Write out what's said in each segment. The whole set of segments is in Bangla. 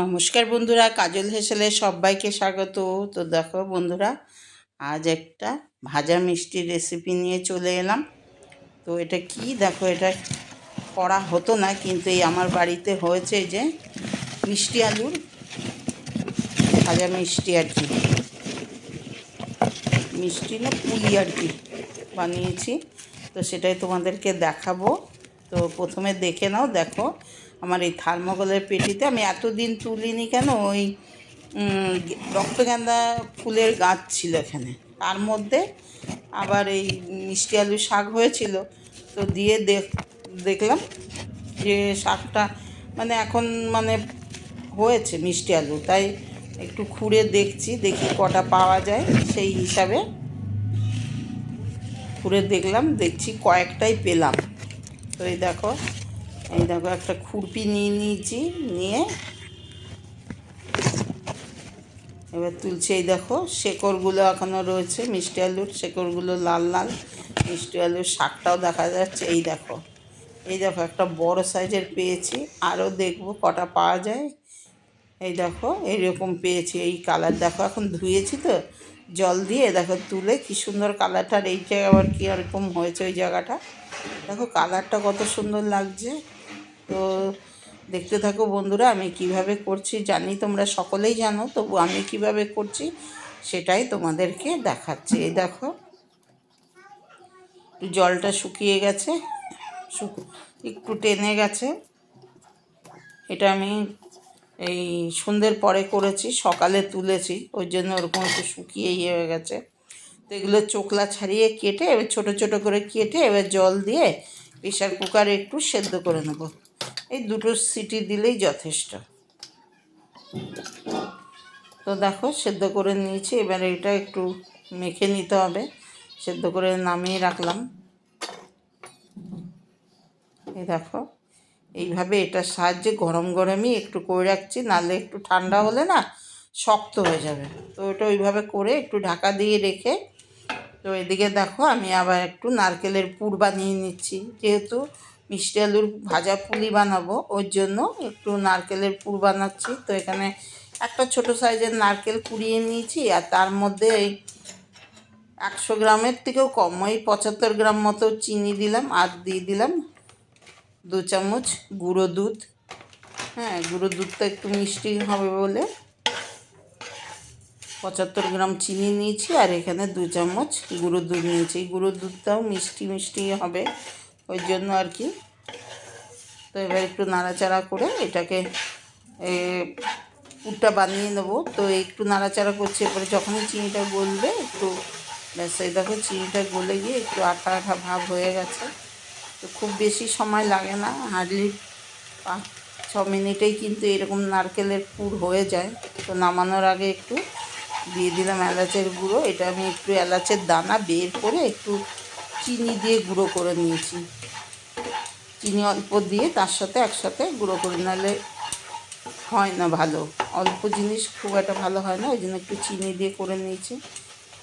নমস্কার বন্ধুরা, কাজল হেসেলে সবাইকে স্বাগত। তো দেখো বন্ধুরা, আজ একটা ভাজা মিষ্টির রেসিপি নিয়ে চলে এলাম। তো এটা কি? দেখো এটা করা হতো না, কিন্তু এই আমার বাড়িতে হয়েছে যে মিষ্টি আলুর ভাজা মিষ্টি আর কি। মিষ্টি না পুলি আর কি বানিয়েছি। তো সেটাই তোমাদেরকে দেখাবো। তো প্রথমে দেখে নাও, দেখো আমার এই থার্মোকলের পেটিতে। আমি এতদিন তুলিনি কেন? ওই রক্তগেন্দা ফুলের গাছ ছিল এখানে। তার মধ্যে আবার এই মিষ্টি আলু শাক হয়েছিল। তো দিয়ে দেখ, দেখলাম যে শাকটা মানে এখন মানে হয়েছে মিষ্টি আলু। তাই একটু খুঁড়ে দেখছি, দেখি কটা পাওয়া যায় সেই হিসাবে। খুঁড়ে দেখলাম, দেখছি কয়েকটাই পেলাম। তো এই দেখো এই দেখো একটা খুরপি নিয়ে নিয়েছি, নিয়ে এবার তুলছি এই দেখো, শেকড়গুলো এখনও রয়েছে, মিষ্টি আলুর শেকড়গুলো লাল লাল, মিষ্টি আলুর শাকটাও দেখা যাচ্ছে, এই দেখো। এই দেখো একটা বড় সাইজের পেয়েছি, আরও দেখব কটা পাওয়া যায়। এই দেখো এইরকম পেয়েছি, এই কালার দেখো, এখন ধুয়েছি তো জল দিয়ে, দেখো তুলে কি সুন্দর কালারটার এই জায়গায় আবার কী এরকম হয়েছে ওই জায়গাটা। দেখো কালারটা কত সুন্দর লাগছে। তো দেখতে থাকো বন্ধুরা, আমি কীভাবে করছি জানি তোমরা সকলেই জানো, তবু আমি কীভাবে করছি সেটাই তোমাদেরকে দেখাচ্ছি। এই দেখো, জলটা শুকিয়ে গেছে একটু টেনে গেছে। এটা আমি এই সন্ধ্যের পরে করেছি, সকালে তুলেছি, ওই জন্য ওরকম একটু শুকিয়ে ইয়ে হয়ে গেছে। তো এগুলো চোকলা ছাড়িয়ে কেটে, এবার ছোটো ছোটো করে কেটে এবার জল দিয়ে প্রেশার কুকারে একটু সেদ্ধ করে নেব। এই দুটো সিটি দিলেই যথেষ্ট। তো দেখো, সেদ্ধ করে নিয়েছি, এবার এটা একটু মেখে নিতে হবে। সেদ্ধ করে নামিয়ে রাখলাম। এই দেখো এইভাবে এটার সাহায্যে গরম গরমই একটু করে রাখছি, নাহলে একটু ঠান্ডা হলে না শক্ত হয়ে যাবে। তো ওটা ওইভাবে করে একটু ঢাকা দিয়ে রেখে, তো এদিকে দেখো আমি আবার একটু নারকেলের পুর বানিয়ে নিচ্ছি। যেহেতু মিষ্টি আলুর ভাজা পুলি বানাবো, ওর জন্য একটু নারকেলের পুর বানাচ্ছি। তো এখানে একটা ছোট সাইজের নারকেল কুড়িয়ে নিয়েছি, আর তার মধ্যে এই একশো গ্রামের থেকেও কম, ওই পঁচাত্তর গ্রাম মতো চিনি দিলাম, আর দিয়ে দিলাম দু চামচ গুঁড়ো দুধ। হ্যাঁ গুঁড়ো দুধটা একটু মিষ্টি হবে বলে। পঁচাত্তর গ্রাম চিনি নিয়েছি আর এখানে দু চামচ গুঁড়ো দুধ নিয়েছি। গুঁড়ো দুধটাও মিষ্টি মিষ্টি হবে ওই জন্য আর কি। তো এবার একটু নাড়াচাড়া করে এটাকে পুরটা বানিয়ে নেব। তো একটু নাড়াচাড়া করছি, এরপরে যখনই চিনিটা গলবে একটু, ব্যাস এই দেখো চিনিটা গলে গিয়ে একটু আঠা আঠা ভাব হয়ে গেছে। তো খুব বেশি সময় লাগে না হার্ডলি পাঁচ, ছ মিনিটেই কিন্তু এরকম নারকেলের পুর হয়ে যায়। তো নামানোর আগে একটু দিয়ে দিলাম এলাচের গুঁড়ো, এটা আমি একটু এলাচের দানা বের করে একটু চিনি দিয়ে গুঁড়ো করে নিয়েছি। চিনি অল্প দিয়ে তার সাথে একসাথে গুঁড়ো করে নাহলে হয় না ভালো। অল্প জিনিস খুব একটা ভালো হয় না, ওই জন্য একটু চিনি দিয়ে করে নিয়েছি।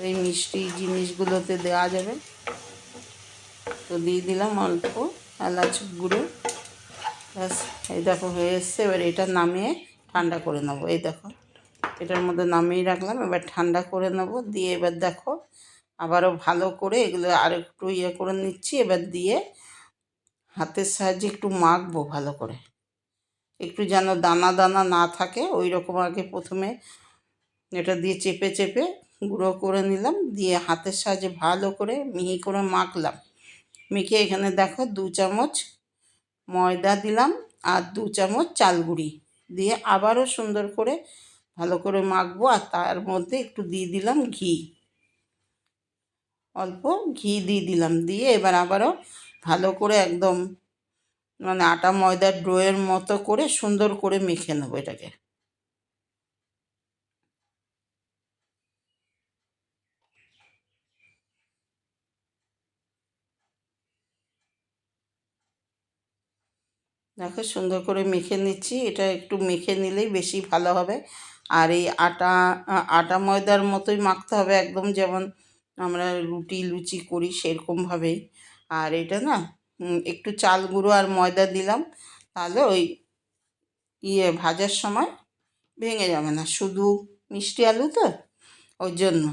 এই মিষ্টি জিনিসগুলোতে দেওয়া যাবে। তো দিয়ে দিলাম অল্প এলাচ গুঁড়ো। ব্যাস, এই দেখো হয়ে এসছে। এবার এটা নামিয়ে ঠান্ডা করে নেব। এই দেখো, এটার মধ্যে নামিয়ে রাখলাম। এবার ঠান্ডা করে নেব। দিয়ে এবার দেখো, আবারও ভালো করে এগুলো আর একটু ইয়ে করে নিচ্ছি। এবার দিয়ে হাতের সাহায্যে একটু মাখবো ভালো করে। একটু যেন দানা দানা না থাকে, ওই রকম আগে প্রথমে এটা দিয়ে চেপে চেপে গুঁড়ো করে নিলাম। দিয়ে হাতের সাহায্যে ভালো করে মিহি করে মাখলাম। মেখে এখানে দেখো দু চামচ ময়দা দিলাম আর দু চামচ চাল গুঁড়ি দিয়ে আবারও সুন্দর করে ভালো করে মাখবো আর তার মধ্যে একটু দিয়ে দিলাম ঘি। অল্প ঘি দিয়ে দিলাম দিয়ে এবার আবারও ভালো করে একদম মানে আটা ময়দার ডোয়ের মতো করে সুন্দর করে মেখে নেব এটাকে। দেখো সুন্দর করে মেখে নিচ্ছি। এটা একটু মেখে নিলেই বেশি ভালো হবে। আর এই আটা আটা ময়দার মতোই মাখতে হবে একদম যেমন আমরা রুটি, লুচি করি সেরকমভাবেই আর এটা না একটু চাল গুঁড়ো আর ময়দা দিলাম, তাহলে ওই ইয়ে ভাজার সময় ভেঙে যাবে না। শুধু মিষ্টি আলু তো, ওই জন্য।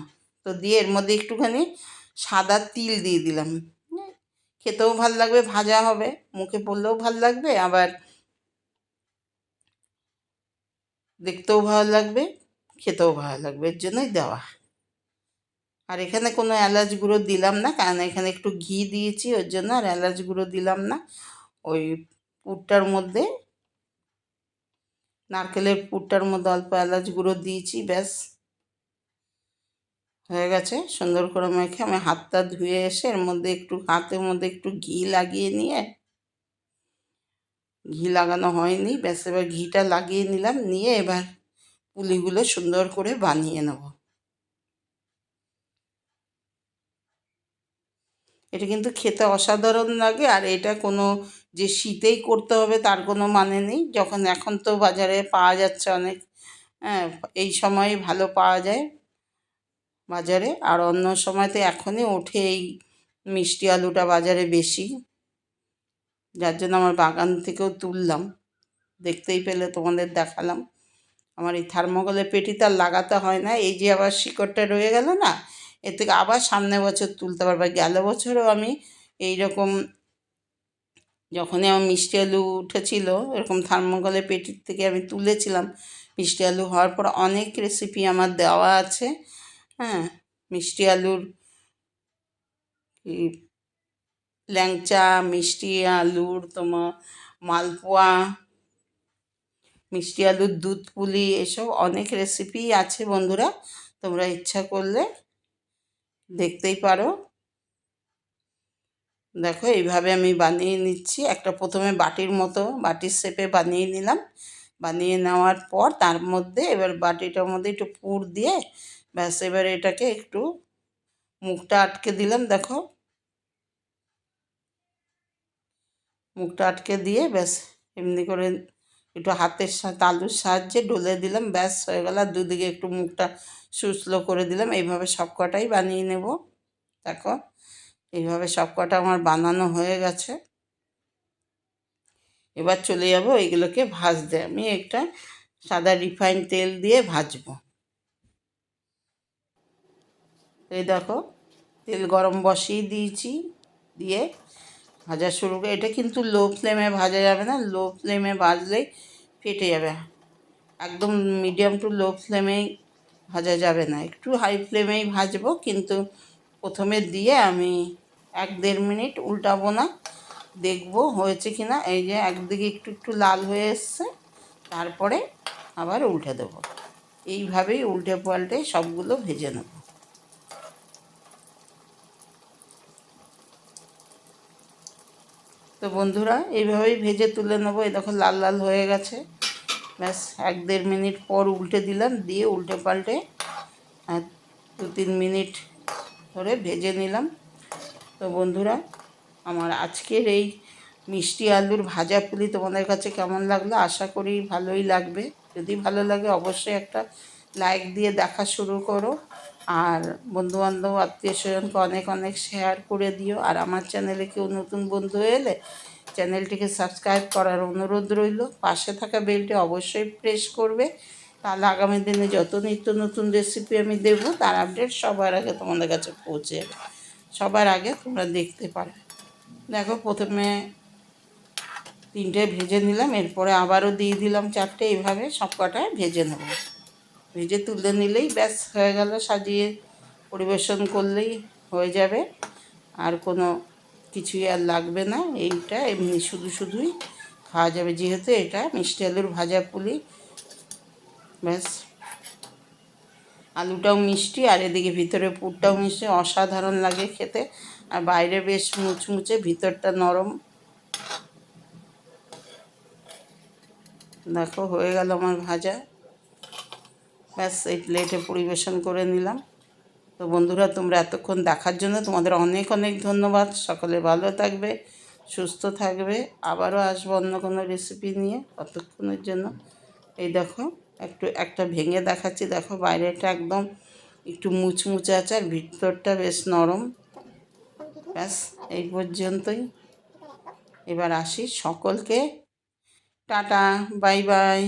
তো দিয়ে এর মধ্যে একটুখানি সাদা তিল দিয়ে দিলাম। খেতেও ভালো লাগবে, ভাজা হবে। মুখে পড়লেও ভালো লাগবে, আবার দেখতেও ভালো লাগবে, খেতেও ভালো লাগবে, এর জন্যই দেওয়া। আর এখানে কোনো এলাচ গুঁড়ো দিলাম না, কারণ এখানে একটু ঘি দিয়েছি, ওর জন্য আর এলাচ গুঁড়ো দিলাম না। ওই পুরটার মধ্যে, নারকেলের পুরটার মধ্যে অল্প এলাচ গুঁড়ো দিয়েছি, ব্যাস। হয়ে গেছে। সুন্দর করে মেখে আমি হাতটা ধুয়ে এসে এর মধ্যে একটু, হাতের মধ্যে একটু ঘি লাগিয়ে নিয়ে, ঘি লাগানো হয়নি। ব্যাস, এবার ঘিটা লাগিয়ে নিলাম। নিয়ে এবার পুলিগুলো সুন্দর করে বানিয়ে নেব। এটা কিন্তু খেতে অসাধারণ লাগে। আর এটা কোনো যে শীতেই করতে হবে তার কোনো মানে নেই। যখন এখন তো বাজারে পাওয়া যাচ্ছে অনেক হ্যাঁ এই সময় ভালো পাওয়া যায়। বাজারে। আর অন্য সময় তো এখনই ওঠে এই মিষ্টি আলুটা বাজারে বেশি। যার জন্য আমার বাগান থেকেও তুললাম। দেখতেই পেলে, তোমাদের দেখালাম। আমার এই থার্মোকলের পেটিতে আর লাগাতে হয় না। এই যে আবার শিকড়টা রয়ে গেল না, এর থেকে আবার সামনে বছর তুলতে পারবে। গেল বছরও আমি এই রকম যখনই আমার মিষ্টি আলু উঠেছিল, এরকম থার্মোকলের পেটির থেকে আমি তুলেছিলাম। মিষ্টি আলু হওয়ার পর অনেক রেসিপি আমার দেওয়া আছে। হ্যাঁ মিষ্টি আলুর ল্যাংচা, মিষ্টি আলুর তোমার মালপোয়া, মিষ্টি আলুর দুধ পুলি, এসব অনেক রেসিপি আছে বন্ধুরা, তোমরা ইচ্ছা করলে দেখতেই পারো। দেখো, এইভাবে আমি বানিয়ে নিচ্ছি। একটা প্রথমে বাটির মতো, বাটির শেপে বানিয়ে নিলাম। বানিয়ে নেওয়ার পর তার মধ্যে এবার বাটিটার মধ্যে একটু পুর দিয়ে ব্যাস, এবার এটাকে একটু মুখটা আটকে দিলাম, দেখো। মুখটা আটকে দিয়ে ব্যাস, এমনি করে একটু হাতের তালুর সাহায্যে ডলে দিলাম, ব্যাস, হয়ে গেল। আর দুদিকে একটু মুখটা সুসলো করে দিলাম। এইভাবে সব কটাই বানিয়ে নেব। দেখো, এইভাবে সব কটা আমার বানানো হয়ে গেছে। এবার চলে যাব এইগুলোকে ভাজতে। আমি একটা সাদা রিফাইন তেল দিয়ে ভাজবো। এই দেখো, তেল গরম বসিয়ে দিয়েছি, দিয়ে ভাজা শুরু করে এটা কিন্তু লো ফ্লেমে ভাজা যাবে না, লো ফ্লেমে ভাজলেই ফেটে যাবে। একদম মিডিয়াম টু লো ফ্লেমেই ভাজা যাবে না। একটু হাই ফ্লেমেই ভাজবো, কিন্তু প্রথমে দিয়ে আমি এক দেড় মিনিট উল্টাবো না। দেখব হয়েছে কি না এই যে একদিকে একটু একটু লাল হয়ে এসছে, তারপরে আবার উল্টে দেবো। এইভাবেই উল্টে পাল্টে সবগুলো ভেজে নেব। তো বন্ধুরা, এইভাবেই ভেজে তুলে নেব। এই দেখো, লাল লাল হয়ে গেছে। ব্যাস, এক দেড় মিনিট পর উল্টে দিলাম, দিয়ে উল্টে পাল্টে, আর দু তিন মিনিট ধরে ভেজে নিলাম। তো বন্ধুরা, আমার আজকের এই মিষ্টি আলুর ভাজা পুলি তোমাদের কাছে কেমন লাগল? আশা করি ভালোই লাগবে। যদি ভালো লাগে, অবশ্যই একটা লাইক দিয়ে দেখা শুরু করো। আর বন্ধুবান্ধব আত্মীয় স্বজনকে অনেক অনেক শেয়ার করে দিও। আর আমার চ্যানেলে কেউ নতুন বন্ধু এলে চ্যানেলটিকে সাবস্ক্রাইব করার অনুরোধ রইল। পাশে থাকা বেলটি অবশ্যই প্রেস করবে। তাহলে আগামী দিনে যত নিত্য নতুন রেসিপি আমি দেব, তার আপডেট সবার আগে তোমাদের কাছে পৌঁছে যাবে। সবার আগে তোমরা দেখতে পারো। দেখো, প্রথমে তিনটে ভেজে নিলাম, এরপরে আবারও দিয়ে দিলাম চারটে এইভাবে সব কটায় ভেজে নেব। ভেজে তুলে নিলেই ব্যাস হয়ে গেল, সাজিয়ে পরিবেশন করলেই হয়ে যাবে। আর কোনো কিছুই আর লাগবে না, এইটা এমনি শুধু শুধুই খাওয়া যাবে। যেহেতু এটা মিষ্টি আলুর ভাজা পুলি, ব্যাস। আলুটাও মিষ্টি, আর এদিকে ভিতরে পুরটাও মিষ্টি, অসাধারণ লাগে খেতে। আর বাইরে বেশ মুচমুচে, ভিতরটা নরম। দেখো, হয়ে গেল আমার ভাজা। ব্যাস, এই প্লেটে পরিবেশন করে নিলাম। তো বন্ধুরা, তোমরা এতক্ষণ দেখার জন্য তোমাদের অনেক অনেক ধন্যবাদ। সকলে ভালো থাকবে, সুস্থ থাকবে। আবারও আসব অন্য কোনো রেসিপি নিয়ে ততক্ষণের জন্য। এই দেখো, একটু, একটা ভেঙে দেখাচ্ছি। দেখো, বাইরেটা একদম একটু মুচমুচে আছে আর ভিতরটা বেশ নরম। ব্যাস, এই পর্যন্তই। এবার আসি সকলকে। Tata, bye bye.